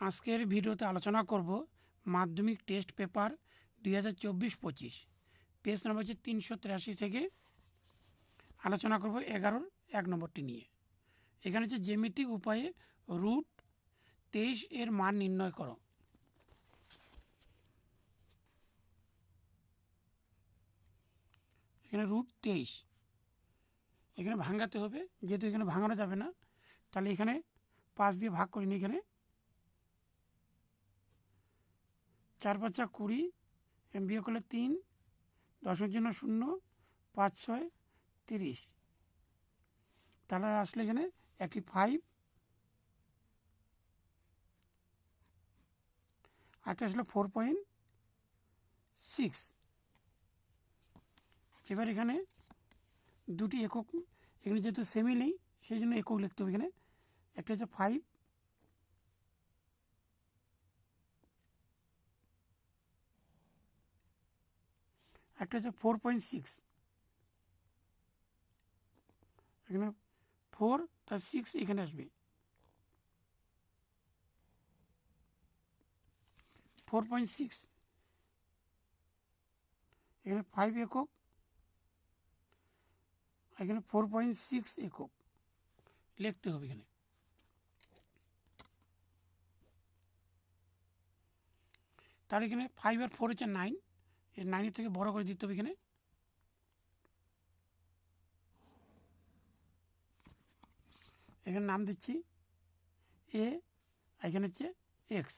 আজকের ভিডিওতে আলোচনা করব মাধ্যমিক টেস্ট পেপার দুই হাজার চব্বিশ পঁচিশ। পেজ নম্বর হচ্ছে তিনশো তিরাশি থেকে আলোচনা করব এগারোর এক নম্বরটি নিয়ে। এখানে হচ্ছে জ্যামিতিক উপায়ে রুট তেইশ এর মান নির্ণয় করো। এখানে রুট তেইশ। এখানে ভাঙাতে হবে, যেহেতু এখানে ভাঙানো যাবে না, তাহলে এখানে পাঁচ দিয়ে ভাগ করিনি এখানে। চার পাঁচা কুড়ি এম বিয়ে করলে তিন, দশের জন্য শূন্য, পাঁচ ছয়, তিরিশ। তাহলে আসলে এখানে একটি ফাইভ আরেকটা আসলে ফোর পয়েন্ট সিক্স এবার এখানে দুটি একক, এখানে যেহেতু সেমি নেই সেই জন্য একক লিখতে হবে এখানে। একটা হচ্ছে ফাইভ একটা হচ্ছে ফোর পয়েন্ট সিক্স এখানে ফোর তার সিক্স এখানে আসবে। ফোর পয়েন্ট সিক্স এখানে ফাইভ একক। এখানে ফোর পয়েন্ট সিক্স একক। লিখতে হবে এখানে। তাহলে এখানে ফাইভ আর ফোর হচ্ছে নাইন নাইনের থেকে বড় করে দিতে হবে এখানে। এখানে নাম দিচ্ছি এ এখানে হচ্ছে এক্স।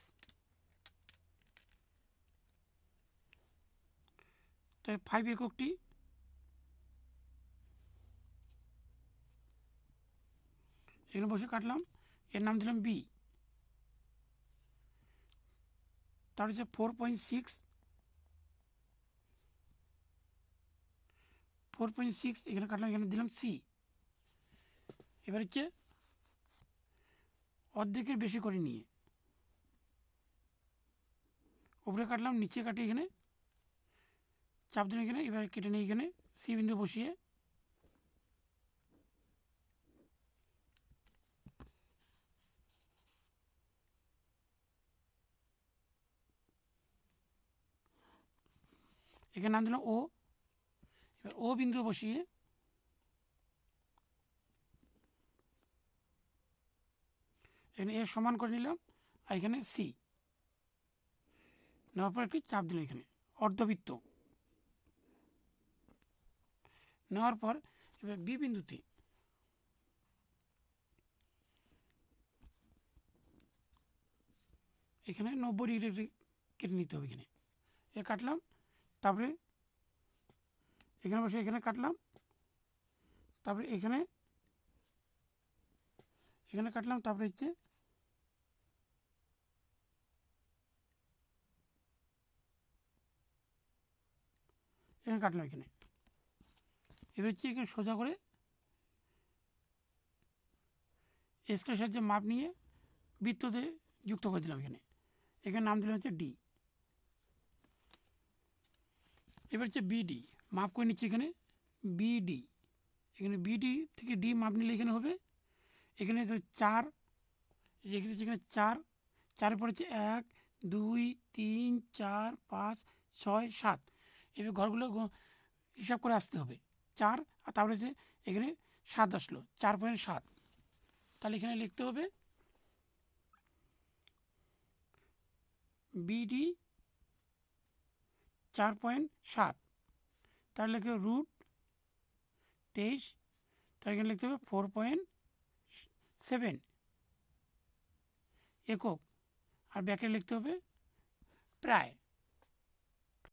তো ফাইভ এককটি এখানে বসে কাটলাম, এর নাম দিলাম বি তার হচ্ছে four point six four point six এখানে কাটলাম, এখানে দিলাম সি এবার হচ্ছে অর্ধেকের বেশি করে নিয়ে। উপরে কাটলাম, নিচে কাটি এখানে। চাপ দিলাম এখানে, এবার কেটে নিই এখানে। সি বিন্দু বসিয়ে। এখানে নাম দিলাম ও ও বিন্দু বসিয়ে এখানে এর সমান করে নিলাম, আর এখানে সি। নেওয়ার পর একটি চাপ দিলাম এখানে, অর্ধবৃত্ত। নেওয়ার পর এবার বি বিন্দুতে। এখানে নব্বই ডিগ্রি কেটে নিতে হবে এখানে। এ কাটলাম, তারপরে এখানে বসে এখানে কাটলাম। তারপরে এখানে এখানে কাটলাম, তারপরে হচ্ছে এখানে কাটলাম এখানে। এবার হচ্ছে এখানে সোজা করে স্কেলের সাহায্যে মাপ নিয়ে বৃত্ততে যুক্ত করে দিলাম এখানে। এখানে নাম দিলাম হচ্ছে ডি এবার হচ্ছে বিডি মাপ করে নিচ্ছি এখানে বিডি এখানে বিডি থেকে ডি মাপ নিলে এখানে হবে। এখানে তো চার, এখানে এখানে চার। চার পর হচ্ছে এক, দুই, তিন, চার, পাঁচ, ছয়, সাত। এবার ঘরগুলো হিসাব করে আসতে হবে। চার, আর তারপরে হচ্ছে এখানে সাত আসলো। চার পয়েন্ট সাত। তাহলে এখানে লিখতে হবে বিডি চার পয়েন্ট সাত। তাহলে লিখে রুট তেইশ, তার এখানে লিখতে হবে ফোর পয়েন্ট সেভেন একক। আর ব্যাকে লিখতে হবে প্রায়।